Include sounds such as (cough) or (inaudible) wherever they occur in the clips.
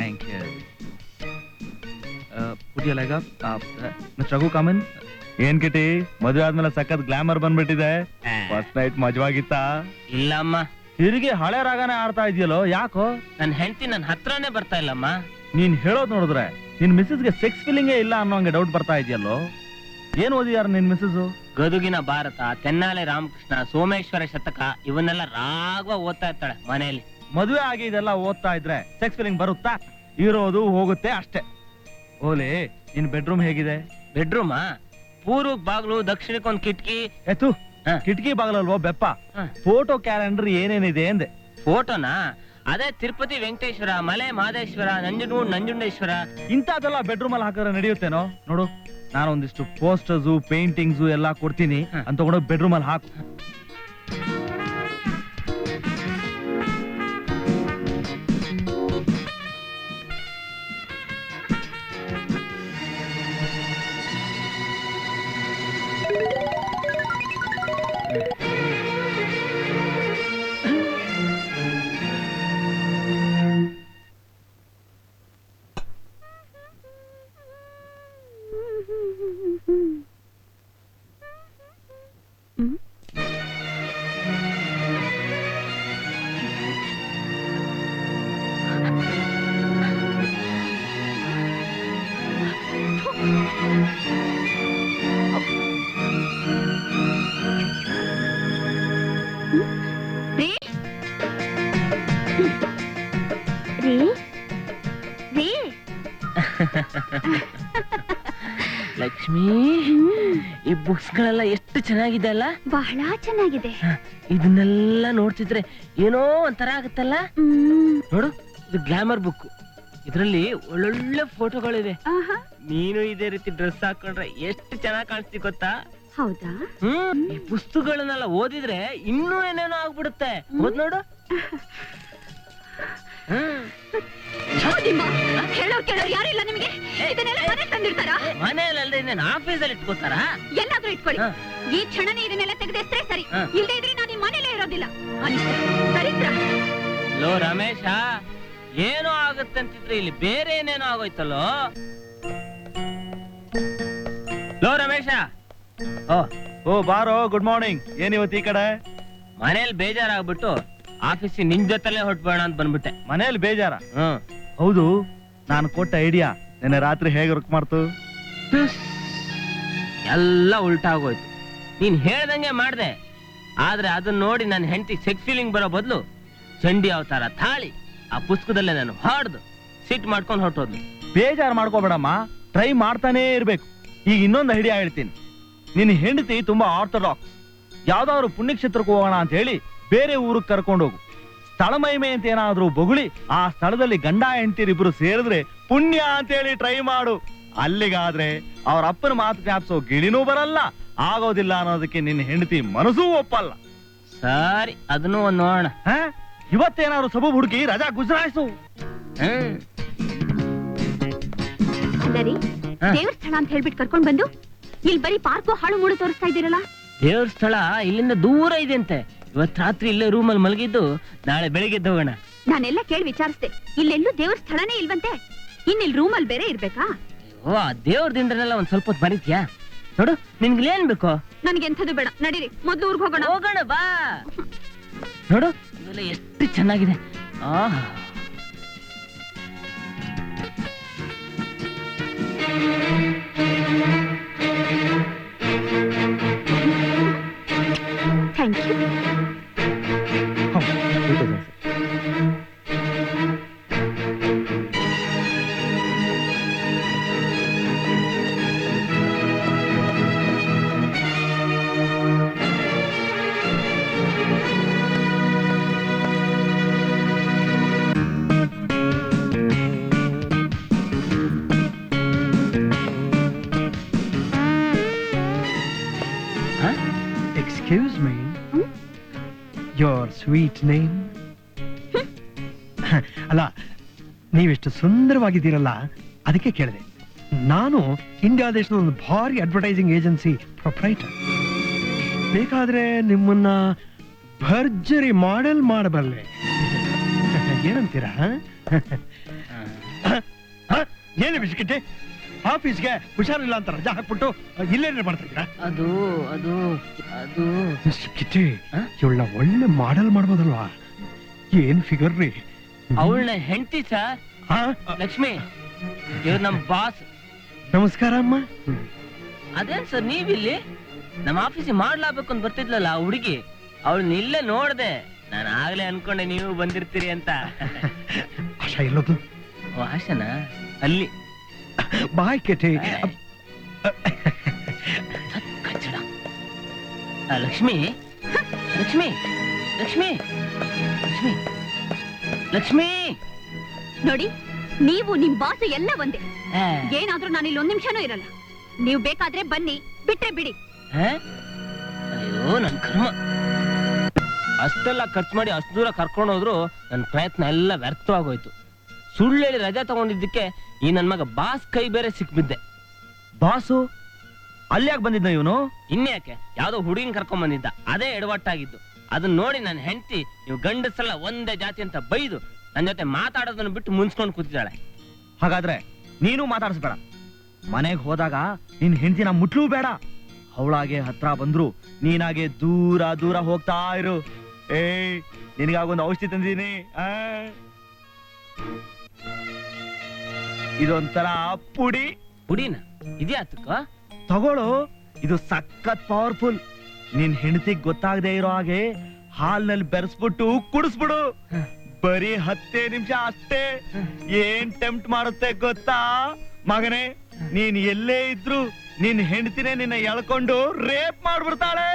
Thank you you like mister Raghu come on ಏನ್ ಕಿಟಿ? ಮದುವೆ ಆದ್ಮೇಲೆ ಸಖತ್ ಗ್ಲಾಮರ್ ಬಂದ್ಬಿಟ್ಟಿದೆ. ಫಸ್ಟ್ ನೈಟ್ ಮಜವಾಗಿತ್ತ? ಇಲ್ಲಮ್ಮ. ತಿರುಗಿ ಹಳೆ ರಾಗನೇ ಆಡ್ತಾ ಇದೆಯಲ್ಲೋ ಯಾಕೋ? ನನ್ನ ಹೆಂಡತಿ ನನ್ನ ಹತ್ರನೇ ಬರ್ತಾ ಇಲ್ಲಮ್ಮ. ನೀನ್ ಹೇಳೋದ್ ನೋಡಿದ್ರೆ ನಿನ್ ಮಿಸ್ಸಸ್ಗೆ ಸೆಕ್ಸ್ ಫೀಲಿಂಗೇ ಇಲ್ಲ ಅನ್ನೋ ಹಂಗೆ ಡೌಟ್ ಬರ್ತಾ ಇದೆಯಲ್ಲೋ? ಏನ್ ಓದಿದಾರ ನಿನ್ ಮಿಸ್ಸಸ್? ಗದುಗಿನ ಭಾರತ ತೆನ್ನಾಲೆ ರಾಮಕೃಷ್ಣ ಸೋಮೇಶ್ವರ ಶತಕ ಇವನ್ನೆಲ್ಲ ರಾಗವ ಓದ್ತಾ ಇರ್ತಾಳೆ ಮನೆಯಲ್ಲಿ. ಮದುವೆ ಆಗಿ ಇದೆಲ್ಲ ಓದ್ತಾ ಇದ್ರೆ ಸೆಕ್ಸ್ ಫೀಲಿಂಗ್ ಬರುತ್ತಾ? ಇರೋದು ಹೋಗುತ್ತೆ ಅಷ್ಟೇ. ಓಲಿ ನಿನ್ ಬೆಡ್ರೂಮ್ ಹೇಗಿದೆ? ಬೆಡ್ರೂಮ್ ಪೂರ್ವ ಬಾಗ್ಲು ದಕ್ಷಿಣಕ್ಕೊಂದ್ ಕಿಟಕಿ. ಎತ್ತು ಹ. ಕಿಟಕಿ ಬಾಗಲಲ್ವೋ ಬೆಪ್ಪ? ಹ. ಫೋಟೋ ಕ್ಯಾಲೆಂಡರ್ ಏನೇನಿದೆ ಎಂದೆ ಫೋಟೋನಾ ಅದೇ ತಿರುಪತಿ ವೆಂಕಟೇಶ್ವರ ಮಲೆ ಮಹದೇಶ್ವರ ನಂಜನಗೂಡ್ ನಂಜುಂಡೇಶ್ವರ. ಇಂಥದ್ದೆಲ್ಲ ಬೆಡ್ರೂಮ್ ಅಲ್ಲಿ ಹಾಕಿದ್ರೆ ನಡೆಯುತ್ತೇನೋ? ನೋಡು ನಾನು ಒಂದಿಷ್ಟು ಪೋಸ್ಟರ್ಸು ಪೇಂಟಿಂಗ್ಸು ಎಲ್ಲ ಕೊಡ್ತೀನಿ. ಹ. ಅಂತ ಕೂಡ ಬೆಡ್ರೂಮ್ ಅಲ್ಲಿ ಹಾಕು. ಲಕ್ಷ್ಮಿ. ಈ ಬುಕ್ಸ್ ಗಳೆಲ್ಲ ಎಷ್ಟು ಚೆನ್ನಾಗಿದೆ ಅಲ್ಲ ಬಹಳ ಚೆನ್ನಾಗಿದೆ. ಇದನ್ನೆಲ್ಲ ನೋಡ್ತಿದ್ರೆ ಏನೋ ಒಂಥರ ಆಗುತ್ತಲ್ಲ? ನೋಡು ಇದು ಗ್ಲಾಮರ್ ಬುಕ್ ಇದರಲ್ಲಿ ಒಳ್ಳೊಳ್ಳೆ ಫೋಟೋಗಳಿವೆ ಆಹಾ, ನೀನು ಇದೇ ರೀತಿ ಡ್ರೆಸ್ ಹಾಕೊಂಡ್ರೆ ಎಷ್ಟು ಚೆನ್ನಾಗಿ ಕಾಣಿಸ್ತಿ ಗೊತ್ತಾ? ಹೌದಾ? ಹ್ಮ್ ಈ ಪುಸ್ತಕಗಳನ್ನೆಲ್ಲ ಓದಿದ್ರೆ ಇನ್ನೂ ಏನೇನೋ ಆಗ್ಬಿಡುತ್ತೆ. ಓದ್ ನೋಡು. (laughs) ಹ್ಮ್ ಹೌದಿಮ್ಮ ಹೇಳೋರ್ ಕೇಳೋರ್ ಯಾರು ಇಲ್ಲ ನಿಮಗೆ? ಇದನ್ನೆಲ್ಲ ಮನೆ ತಂದಿರ್ತಾರ ಮನೆಯಲ್ಲದೆ ಇನ್ನೇನು ಆಫೀಸಲ್ಲಿ ಇಟ್ಕೋತಾರ ಎಲ್ಲಾದ್ರೂ ಇಟ್ಕೊಳ್ಳಿ. ಹ. ಈ ಕ್ಷಣನೇ ಇದನ್ನೆಲ್ಲ ತೆಗೆದೆಸ್ತ್ರೆ ಸರಿ. ಹಾ. ಇಲ್ದೇ ಇದ್ರೆ ನಾನು ಈ ಮನೇಲೇ ಇರೋದಿಲ್ಲ. ಅನಿಸ್ತ ದರಿದ್ರ. ಲೋ ರಮೇಶ ಏನೋ ಆಗುತ್ತೆ ಅಂತಿದ್ರೆ ಇಲ್ಲಿ ಬೇರೆ ಏನೇನೋ ಆಗೋಯ್ತಲ್ಲೋ? ಲೋ ರಮೇಶ. ಓ ಓ ಬಾರೋ ಗುಡ್ ಮಾರ್ನಿಂಗ್. ಏನ್ ಇವತ್ತು ಈ ಕಡೆ? ಮನೇಲಿ ಬೇಜಾರಾಗ್ಬಿಟ್ಟು ಆಫೀಸಿಗೆ ನಿನ್ ಜೊತೆಲೆ ಹೊಟ್ಬೇಡ ಅಂತ ಬಂದ್ಬಿಟ್ಟೆ. ಮನೇಲಿ ಬೇಜಾರ? ಹ್ಮ್ ಹೌದು ನಾನು ಕೊಟ್ಟ ಐಡಿಯಾ. ನಿನ್ನೆ ರಾತ್ರಿ ಹೇಗೆ ವರ್ಕ್ ಮಾಡ್ತು. ಎಲ್ಲ ಉಲ್ಟಾ ಆಗೋಯ್ತು ನೀನ್ ಹೇಳ್ದಂಗೆ ಮಾಡ್ದೆ. ಆದ್ರೆ ಅದನ್ನ ನೋಡಿ ನನ್ನ ಹೆಂಡತಿ ಸೆಕ್ಸ್ ಫೀಲಿಂಗ್ ಬರೋ ಬದಲು ಚಂಡಿ ಅವತಾರ ತಾಳಿ ಆ ಪುಸ್ತಕದಲ್ಲೇ ನಾನು ಹಾಡ್ದು ಸಿಟ್ ಮಾಡ್ಕೊಂಡು ಹೊರಟೋದ್ಲು. ಬೇಜಾರು ಮಾಡ್ಕೋಬೇಡಮ್ಮ ಟ್ರೈ ಮಾಡ್ತಾನೇ ಇರ್ಬೇಕು. ಈಗ ಇನ್ನೊಂದು ಐಡಿಯಾ ಹೇಳ್ತೀನಿ. ನಿನ್ನ ಹೆಂಡತಿ ತುಂಬಾ ಆರ್ಥೋಡಾಕ್ಸ್ ಯಾವ್ದಾದ್ರು ಪುಣ್ಯಕ್ಷೇತ್ರಕ್ಕೆ ಹೋಗೋಣ ಅಂತ ಹೇಳಿ ಬೇರೆ ಊರಿಗೆ ಕರ್ಕೊಂಡು ಹೋಗು. ಸ್ಥಳ ಮಹಿಮೆ ಅಂತ ಏನಾದ್ರೂ ಬೊಗುಳಿ ಆ ಸ್ಥಳದಲ್ಲಿ ಗಂಡ ಹೆಂಡತಿರಿಬ್ರು ಸೇರಿದ್ರೆ ಪುಣ್ಯ ಅಂತ ಹೇಳಿ ಟ್ರೈ ಮಾಡು. ಅಲ್ಲಿಗಾದ್ರೆ ಅವ್ರ ಅಪ್ಪನ ಮಾತು ಜ್ಞಾಪಿಸೋ ಗಿಳಿನೂ ಬರಲ್ಲ ಆಗೋದಿಲ್ಲ ಅನ್ನೋದಕ್ಕೆ ನಿನ್ನ ಹೆಂಡತಿ ಮನಸ್ಸೂ ಒಪ್ಪಲ್ಲ. ಸರಿ ಅದನ್ನು ಒಂದ್ ನೋಡೋಣ. ಹ? ಇವತ್ತೇನಾದ್ರು ಸಬೂಬ್ ಹುಡುಕಿ ರಜಾ ಗುಜರಾಯಿಸು. ಹ್ಮ್ ರೀ ಹ. ದೇವ್ರ ಸ್ಥಳ ಅಂತ ಹೇಳ್ಬಿಟ್ಟು ಕರ್ಕೊಂಡ್ ಬಂದು ಇಲ್ಲಿ ಬರೀ ಪಾರ್ಕು ಹಾಳು ಮೂಡು ತೋರಿಸ್ತಾ ಇದ್ದೀರಲ್ಲ? ದೇವ್ರ ಸ್ಥಳ ಇಲ್ಲಿಂದ ದೂರ ಇದೆ ಅಂತೆ. ಇವತ್ ರಾತ್ರಿ ಇಲ್ಲೇ ರೂಮಲ್ಲಿ ಮಲಗಿದ್ದು ನಾಳೆ ಬೆಳಿಗ್ಗೆ ಎದ್ದು ಹೋಗೋಣ. ನಾನೆಲ್ಲ ಕೇಳಿ ವಿಚಾರಿಸ್ದೆ. ಇಲ್ಲೆಲ್ಲೂ ದೇವ್ರ ಸ್ಥಳನೇ ಇಲ್ವಂತೆ. ಇನ್ನಿಲ್ ರೂಮಲ್ಲಿ ಬೇರೆ ಇರ್ಬೇಕಾ? ಓ ಆ ದೇವ್ರ ಒಂದ್ ಸ್ವಲ್ಪ ಹೊತ್ತು ಮರಿತ್ಯಾ ನೋಡು ನಿನ್ಗೆ ಏನ್ ಬೇಕು? ನನ್ಗೆ ಎಂಥದ್ದು ಬೇಡ. ನಡೀರಿ ಮೊದ್ಲು ಊರ್ಗ್ ಹೋಗೋಣ. ಹೋಗೋಣ ಬಾ. ನೋಡು ಇವೆಲ್ಲ ಎಷ್ಟು ಚೆನ್ನಾಗಿದೆ. ಆಹಾ. Your (laughs) name? ಅಲ್ಲ ನೀವೆಷ್ಟು ಸುಂದರವಾಗಿದ್ದೀರಲ್ಲ ಅದಕ್ಕೆ ಕೇಳಿದೆ. ನಾನು ಇಂಡಿಯಾ ದೇಶದ ಒಂದು ಭಾರಿ ಅಡ್ವರ್ಟೈಸಿಂಗ್ ಏಜೆನ್ಸಿ ಪ್ರೊಪ್ರೈಟರ್ ಬೇಕಾದ್ರೆ ನಿಮ್ಮನ್ನ ಭರ್ಜರಿ ಮಾಡೆಲ್ ಮಾಡಬಲ್ಲೆ. (laughs) ಏನಂತೀರಾ? (laughs) ಏನು ಬಿಸ್ಕಿಟ್ಟಿ ಆಫೀಸ್ಗೆ ಹುಷಾರಿಲ್ಲ ಅಂತ ರಜಾ ಹಾಕ್ಬಿಟ್ಟು ಇಲ್ಲೇನೇ ಮಾಡ್ತಾ ಇದ್ದೀರಾ? ಅದು ಅದು ಅದು. ಬಿಸ್ಕಿಟ್ಟಿ ಹ? ಇವಳನ್ನ ಒಳ್ಳೆ ಮಾಡೆಲ್ ಮಾಡ್ಬೋದಲ್ವಾ? ಏನ್ ಫಿಗರ್ ರೀ? ಅವಳ ಹೆಂಡತಿ ಸರ್. ಹಾ? ಲಕ್ಷ್ಮಿ ಇವ್ರು ನಮ್ ಬಾಸ್ ನಮಸ್ಕಾರ ಅಮ್ಮ. ಅದೇನ್ ಸರ್ ನೀವಿಲ್ಲಿ? ನಮ್ಮ ಆಫೀಸಿಗೆ ಮಾಡ್ಲಾಬೇಕು ಅಂತ ಬರ್ತಿದ್ಲಲ್ಲ ಆ ಹುಡುಗಿ? ಅವಳನ್ನ ಇಲ್ಲೇ ನೋಡ್ದೆ. ನಾನು ಆಗ್ಲೇ ಅನ್ಕೊಂಡೆ ನೀವು ಬಂದಿರ್ತೀರಿ ಅಂತ. ಆಶಾ ಎಲ್ಲೋದು ಓ ಆಶನ? ಅಲ್ಲಿ. (laughs) ಬಾಯ್ ಕೆಟ್ಟಿ ಕಚ್ಚಡ. ಆ, ಲಕ್ಷ್ಮಿ. ಲಕ್ಷ್ಮಿ. ಲಕ್ಷ್ಮಿ. ಲಕ್ಷ್ಮಿ. ಲಕ್ಷ್ಮಿ. ನೋಡಿ ನೀವು ನಿಮ್ ಬಾಸು ಎಲ್ಲ ಒಂದೇ. ಆ, ಏನಾದ್ರೂ ನಾನು ಇಲ್ಲಿ ಒಂದ್ ನಿಮಿಷನೂ ಇರಲ್ಲ. ನೀವು ಬೇಕಾದ್ರೆ ಬನ್ನಿ ಬಿಟ್ರೆ ಬಿಡಿ. ಆ? ಅಯ್ಯೋ ನನ್ ಕರ್ಮ. ಅಷ್ಟೆಲ್ಲ ಖರ್ಚು ಮಾಡಿ ಅಷ್ಟು ದೂರ ಕರ್ಕೊಂಡು ಹೋದ್ರು ನನ್ನ ಪ್ರಯತ್ನ ಎಲ್ಲ ವ್ಯರ್ಥವಾಗೋಯ್ತು. ಸುಳ್ಳು ಹೇಳಿ ರಜಾ ತಗೊಂಡಿದ್ದಕ್ಕೆ ಈ ನನ್ ಮಗ ಬಾಸ್ ಕೈ ಬೇರೆ ಸಿಕ್ಬಿದ್ದೆ. ಬಾಸು? ಅಲ್ಲಿ ಯಾಕೆ ಬಂದಿದ್ದ ಇವನು? ಇನ್ಯಾಕೆ? ಯಾವ್ದೋ ಹುಡುಗಿನ ಕರ್ಕೊಂಡ್ ಬಂದಿದ್ದ. ಅದೇ ಎಡವಟ್ಟಾಗಿದ್ದು. ಅದನ್ನ ನೋಡಿ ನನ್ನ ಹೆಂಡತಿ ನೀವು ಗಂಡಸಲ್ಲ ಒಂದೇ ಜಾತಿ ಅಂತ ಬೈದು ನನ್ನ ಜೊತೆ ಮಾತಾಡೋದನ್ನ ಬಿಟ್ಟು ಮುನ್ಸ್ಕೊಂಡು ಕೂತಿದ್ದಾಳೆ. ಹಾಗಾದ್ರೆ ನೀನು ಮಾತಾಡಿಸ್ಬೇಡ. ಮನೆಗೆ ಹೋದಾಗ ನಿನ್ ಹೆಂಡತಿನ ಮುಟ್ಲೂ ಬೇಡ. ಅವಳಾಗೆ ಹತ್ರ ಬಂದ್ರು ನೀನಾಗೆ ದೂರ ದೂರ ಹೋಗ್ತಾ ಇರು. ಏಯ್ ನಿನಗಾಗೊಂದು ಔಷಧಿ ತಂದಿದ್ದೀನಿ. ಆ? ಇದೊಂಥರ ಪುಡಿ. ಪುಡಿನ? ಇದ್ಯಾತಕ್ಕ? ತಗೊಳು ಇದು ಸಖತ್ ಪವರ್ಫುಲ್ ನಿನ್ ಹೆಂಡತಿಗ್ ಗೊತ್ತಾಗದೆ ಇರೋ ಹಾಗೆ ಹಾಲ್ನಲ್ಲಿ ಬೆರೆಸ್ಬಿಟ್ಟು ಕುಡಿಸ್ಬಿಡು. ಬರೀ ಹತ್ತೇ ನಿಮಿಷ ಅಷ್ಟೇ. ಏನ್ ಟೆಂಪ್ಟ್ ಮಾಡುತ್ತೆ ಗೊತ್ತಾ? ಮಗನೇ ನೀನ್ ಎಲ್ಲೇ ಇದ್ರು ನಿನ್ ಹೆಂಡತಿನೇ ನಿನ್ನ ಎಳ್ಕೊಂಡು ರೇಪ್ ಮಾಡ್ಬಿಡ್ತಾಳೆ.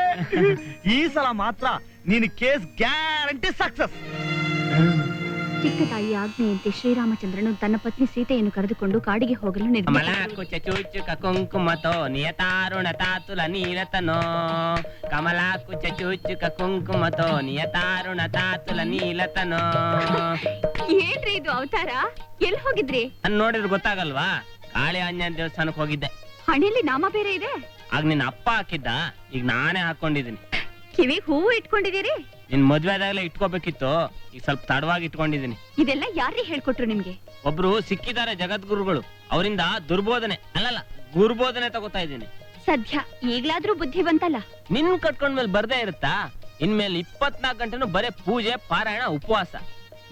ಈ ಸಲ ಮಾತ್ರ ನಿನ್ ಕೇಸ್ ಗ್ಯಾರಂಟಿ ಸಕ್ಸಸ್ ಚಿಕ್ಕ ತಾಯಿ ಆಜ್ಞೆಯಂತೆ ಶ್ರೀರಾಮಚಂದ್ರನು ತನ್ನ ಪತ್ನಿ ಸೀತೆಯನ್ನು ಕರೆದುಕೊಂಡು ಕಾಡಿಗೆ ಹೋಗಲು ಕಮಲ ನಿರ್ಧರಿಸಿದನು ಕುಚ ಚೂಚುಕ ಕುಂಕುಮತೋ ನಿಯತಾರುಣ ತಾತುಲ ನೀಲತನೋ. ಕಮಲ ಕುಚ ಚೂಚುಕ ಕುಂಕುಮತೋ ನಿಯತಾರುಣ ತಾತುಲ ನೀಲತನೋ. ಏನ್ರಿ ಇದು ಅವತಾರ? ಎಲ್ಲಿ ಹೋಗಿದ್ರಿ? ಅನ್ ನೋಡಿದ್ರೆ ಗೊತ್ತಾಗಲ್ವಾ? ಕಾಳಿ ಆಂಜನೇಯ ದೇವಸ್ಥಾನಕ್ಕೆ ಹೋಗಿದ್ದೆ. ಹಣೆಯಲ್ಲಿ ನಾಮ ಬೇರೆ ಇದೆ? ಆಗ ನಿನ್ನ ಅಪ್ಪ ಹಾಕಿದ್ದ ಈಗ ನಾನೇ ಹಾಕೊಂಡಿದ್ದೀನಿ. ಕಿವಿಗೆ ಹೂವು ಇಟ್ಕೊಂಡಿದ್ದೀರಿ? ನಿನ್ ಮದ್ವೆ ಆದಾಗಲೇ ಇಟ್ಕೋಬೇಕಿತ್ತು. ಈಗ ಸ್ವಲ್ಪ ತಡವಾಗಿ ಇಟ್ಕೊಂಡಿದ್ದೀನಿ. ಇದೆಲ್ಲ ಯಾರೇ ಹೇಳ್ಕೊಟ್ರು ನಿಮ್ಗೆ? ಒಬ್ರು ಸಿಕ್ಕಿದ್ದಾರೆ ಜಗದ್ಗುರುಗಳು. ಅವರಿಂದ ದುರ್ಬೋಧನೆ ಅಲ್ಲಲ್ಲ ಗುರ್ಬೋಧನೆ ತಗೋತಾ ಇದ್ದೀನಿ. ಸದ್ಯ ಈಗ್ಲಾದ್ರೂ ಬುದ್ಧಿ ಬಂತಲ್ಲ ನಿನ್ ಕಟ್ಕೊಂಡ್ಮೇಲೆ ಬರ್ದೇ ಇರುತ್ತಾ? ಇನ್ಮೇಲೆ ಇಪ್ಪತ್ನಾಲ್ಕು ಗಂಟೆನೂ ಬರೇ ಪೂಜೆ ಪಾರಾಯಣ ಉಪವಾಸ.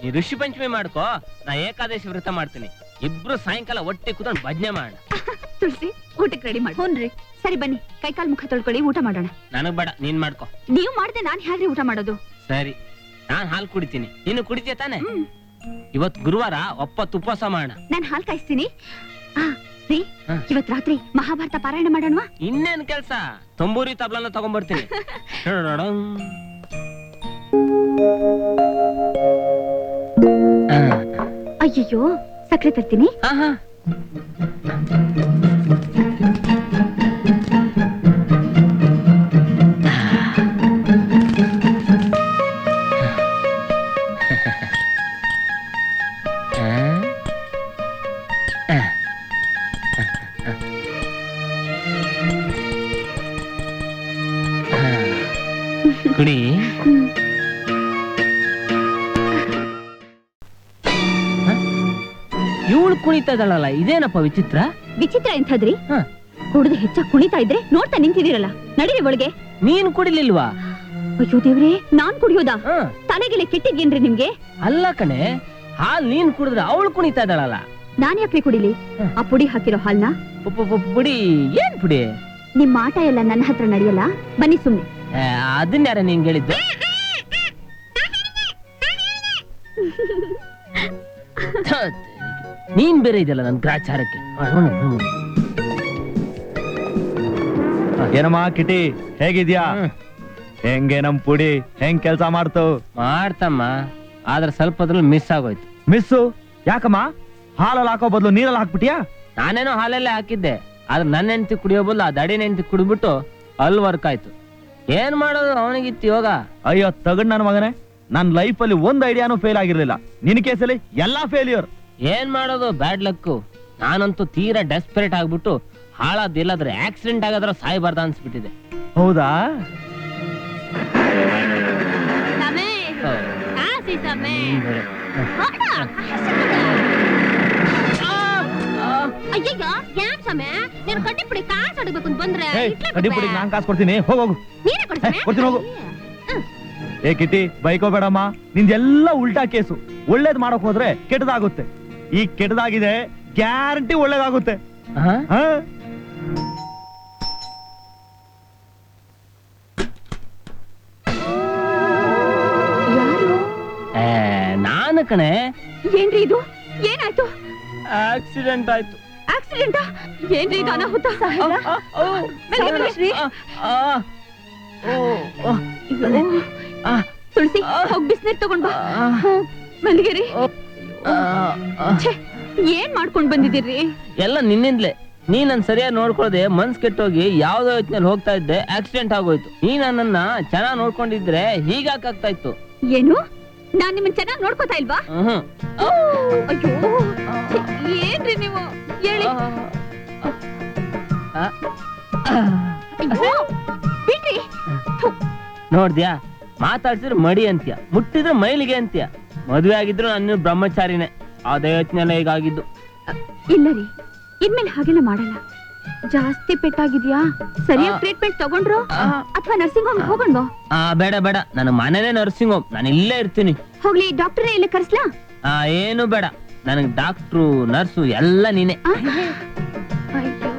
ನೀ ಋಷಿ ಪಂಚಮಿ ಮಾಡ್ಕೋ ನಾ ಏಕಾದಶಿ ವ್ರತ ಮಾಡ್ತೀನಿ. ಇಬ್ರು ಸಾಯಂಕಾಲ ಒಟ್ಟಿ ಕೂತ್ಕೊಂಡು ಭಜನೆ ಮಾಡೋಣ. (laughs) ತುಳಸಿ ಊಟಕ್ಕೆ ರೆಡಿ ಮಾಡಿ. ಹ್ಞೂನ್ರಿ ಸರಿ ಬನ್ನಿ. ಕೈಕಾಲ್ ಮುಖ ತೊಳ್ಕೊಳ್ಳಿ ಊಟ ಮಾಡೋಣ. ನನಗೆ ಬೇಡ ನೀನ್ ಮಾಡ್ಕೋ. ನೀವು ಮಾಡ್ದೆ ನಾನ್ ಹೇಗ್ರಿ ಊಟ ಮಾಡೋದು? ಸರಿ. ನಾನ್ ಹಾಲು ಕುಡಿತೀನಿ. ನೀನು ಕುಡಿತೀಯ ತಾನೆ? ಇವತ್ತು ಇವತ್ ಗುರುವಾರ ಒಪ್ಪತ್ತು ಉಪವಾಸ ಮಾಡೋಣ. ನಾನು ಹಾಲ್ ಕಾಯಿಸ್ತೀನಿ. ಆ ರೀ ಹ. ಇವತ್ ರಾತ್ರಿ ಮಹಾಭಾರತ ಪಾರಾಯಣ ಮಾಡೋಣವಾ? ಇನ್ನೇನ್ ಕೆಲ್ಸ? ತಂಬೂರಿ ತಬ್ಲನ ತಗೊಂಡ್ಬರ್ತೀನಿ (laughs) ಟಡಡಡಂ. ಆ, ಅಯ್ಯಯ್ಯೋ ಸಕ್ಕರೆ ತರ್ತೀನಿ. ಆಹಾ. ಕುಡಿ. ಇವಳು ಕುಣಿತಾ ಇದ್ದಾಳಲ್ಲ ಇದೇನಪ್ಪ ವಿಚಿತ್ರ? ವಿಚಿತ್ರ ಎಂಥದ್ರಿ? ಹ. ಕುಡಿದು ಹೆಚ್ಚಾಗಿ ಕುಣಿತಾ ಇದ್ರೆ ನೋಡ್ತಾ ನಿಂತಿದ್ದೀರಲ್ಲ ನಡೀರಿ ಒಳಗೆ. ನೀನ್ ಕುಡಿಲಿಲ್ವಾ? ಅಯ್ಯೋ ದೇವ್ರೇ ನಾನ್ ಕುಡಿಯೋದಾ? ಹ, ತಲೆಗೆಲೆ ಕೆಟ್ಟಿದ್ಯೇನ್ರಿ ನಿಮ್ಗೆ? ಅಲ್ಲ ಕಣೆ ಹಾಲ್ ನೀನ್ ಕುಡಿದ್ರೆ ಅವಳು ಕುಣಿತಾ ಇದ್ದಾಳಲ್ಲ. ನಾನ್ ಯಾಕೆ ಕುಡಿಲಿ? ಆ ಪುಡಿ ಹಾಕಿರೋ ಹಾಲ್ನ? ಪುಡಿ ಏನ್ ಪುಡಿ? ನಿಮ್ ಆಟ ಎಲ್ಲ ನನ್ನ ಹತ್ರ ನಡೆಯಲ್ಲ ಬನ್ನಿ ಸುಮ್ನೆ. ಆ, ಅದನ್ನ ಯಾರ ನೀನ್ ಹೇಳಿದ್ದು ನೀನ್ ಬೇರೆ ಇದೆಯಲ್ಲ ನನ್ ಗ್ರಾಚಾರಕ್ಕೆ. ಏನಮ್ಮ ಕಿಟಿ ಹೇಗಿದ್ಯಾ? ಹೆಂಗೆ ನಮ್ ಪುಡಿ? ಹೆಂಗ್ ಕೆಲ್ಸ ಮಾಡ್ತು? ಮಾಡ್ತಮ್ಮ ಆದ್ರೆ ಸ್ವಲ್ಪ ಅದ್ರಲ್ಲಿ ಮಿಸ್ ಆಗೋಯ್ತು. ಮಿಸ್ಸು ಯಾಕಮ್ಮ? ಹಾಲಲ್ಲಿ ಹಾಕೋ ಬದಲು ನೀರಲ್ಲಿ ಹಾಕ್ಬಿಟ್ಟಿಯಾ? ನಾನೇನೋ ಹಾಲಲ್ಲೇ ಹಾಕಿದ್ದೆ ಆದ್ರೆ ನನ್ನ ಹೆಂಡತಿ ಕುಡಿಯೋ ಬದಲು ಆ ದಡಿನ ಹೆಂಡತಿ ಕುಡಿದ್ಬಿಟ್ಟು ಅಲ್ಲಿ ವರ್ಕ್ ಆಯ್ತು ಏನ್ ಮಾಡೋದು ಅವನಿಗಿತ್ತು ಯೋಗ? ಅಯ್ಯೋ ತಗಡ್ ನನ್ನ ಮಗನೇ. ನನ್ನ ಲೈಫಲ್ಲಿ ಒಂದ್ ಐಡಿಯಾನು ಫೇಲ್ ಆಗಿರ್ಲಿಲ್ಲ. ನಿನ್ ಕೇಸಲ್ಲಿ ಎಲ್ಲಾ ಫೇಲ್ಯೂರ್ ಏನ್ ಮಾಡೋದು? ಬ್ಯಾಡ್ ಲಕ್ ನಾನಂತೂ ತೀರಾ ಡೆಸ್ಪರೇಟ್ ಆಗ್ಬಿಟ್ಟು ಹಾಳಾದಿಲ್ಲಾದ್ರೆ ಆಕ್ಸಿಡೆಂಟ್ ಆಗಾದ್ರೆ ಸಾಯ್ಬಾರ್ದ ಅನ್ಸ್ಬಿಟ್ಟಿದೆ. ಹೌದಾ? ಅಯ್ಯ ಅಯ್ಯಯ್ಯೋ ಸಮಯ ನೀನು ಕಡ್ಡಿಪುಡಿ ಕಾಸು ಅಡಬೇಕು ಅಂತ ಬಂದ್ರೆ ನಾನ್ ಕಾಸು ಕೊಡ್ತೀನಿ. ಹೋಗೋಗು ನೀನೇ ಕೊಡ್ತೀನಿ? ಹೋಗು. ಏ ಕಿಟಿ ನಿಂದೆಲ್ಲ ಉಲ್ಟಾ ಕೇಸು. ಒಳ್ಳೇದ್ ಮಾಡಕ್ ಹೋದ್ರೆ ಕೆಟ್ಟದಾಗುತ್ತೆ. ಈ ಕೆಟ್ಟದಾಗಿದೆ ಗ್ಯಾರಂಟಿ ಒಳ್ಳೇದಾಗುತ್ತೆ. ಹಾ? ಹಾ? ಯಾರು? ಏ, ನಾನು ಕಣೆ. ಏನ್ರಿ ಇದು? ಏನಾಯ್ತು? ಆಕ್ಸಿಡೆಂಟ್ ಆಯ್ತು. ಆಕ್ಸಿಡೆಂಟ್ ಏನ್ರಿ ಇದು ಅನಾಹುತ? ಮೆಲ್ಗೆ, ಮೆಲ್ಗೆ, ಶ್ರೀ. ತುಳಸಿ ಹೋಗ್ ಬಿಸ್ನೀರ್ ತಗೊಂಡ್ ಬಾ. ಹ್ಮ್, ಮಲ್ಗೆರಿ. ಛೇ ಏನ್ ಮಾಡ್ಕೊಂಡ್ ಬಂದಿದ್ದೀರಿ? ಎಲ್ಲ ನಿನ್ನಿಂದ್ಲೆ. ನೀ ನನ್ ಸರಿಯಾಗಿ ನೋಡ್ಕೊಳ್ದೆ ಮನ್ಸ್ ಕೆಟ್ಟೋಗಿ ಯಾವ್ದೋ ಯೋಚನೆಯಲ್ಲಿ ಹೋಗ್ತಾ ಇದ್ದೆ ಆಕ್ಸಿಡೆಂಟ್ ಆಗೋಯ್ತು. ನೀ ನನ್ನನ್ನ ಚೆನ್ನಾಗಿ ನೋಡ್ಕೊಂಡಿದ್ರೆ ಹೀಗಾಕಾಗ್ತಾ ಇತ್ತು? ಏನು? ನಾನ್ ನಿಮ್ಮನ್ ಚೆನ್ನಾಗಿ ನೋಡ್ಕೋತಾ ಇಲ್ವಾ? ಹ್ಮ್. ಅಯ್ಯೋ. ಛೆ, ಏನ್ರಿ ನೀವು? ಅಯ್ಯೋ ಬಿಡ್ರಿ ನೋಡ್ದ್ಯಾ? ಮಾತಾಡ್ಸಿದ್ರೆ ಮಡಿ ಅಂತ್ಯ ಮುಟ್ಟಿದ್ರೆ ಮೈಲಿಗೆ ಅಂತ್ಯ. ಮದ್ವೆ ಆಗಿದ್ರು ನಾನು ಬ್ರಹ್ಮಚಾರಿನೇ ಅದೇ ಯೋಚನೆ ಎಲ್ಲ ಹೀಗಾಗಿದ್ದು ಇಲ್ಲ ರೀ ಇನ್ಮೇಲೆ ಹಾಗೆಲ್ಲ ಮಾಡಲ್ಲ. ಜಾಸ್ತಿ ಪೆಟ್ಟಾಗಿದ್ಯಾ? ಸರಿಯಾಗಿ ಟ್ರೀಟ್ಮೆಂಟ್ ತಗೊಂಡ್ರು? ಆ. ಅಥವಾ ನರ್ಸಿಂಗ್ ಹೋಮ್ ಹೋಗೋಣ ಆ. ಬೇಡ ಬೇಡ. ನನ್ನ ಮನೇನೆ ನರ್ಸಿಂಗ್ ಹೋಮ್ ನಾನು ಇಲ್ಲೇ ಇರ್ತೀನಿ. ಹೋಗ್ಲಿ ಡಾಕ್ಟರ್ ಇಲ್ಲಿ ಕರ್ಸ್ಲಾ? ಆ ಏನು ಬೇಡ. ನನಗೆ ಡಾಕ್ಟ್ರು ನರ್ಸು ಎಲ್ಲ ನೀನೆ. ಅಯ್ಯೋ.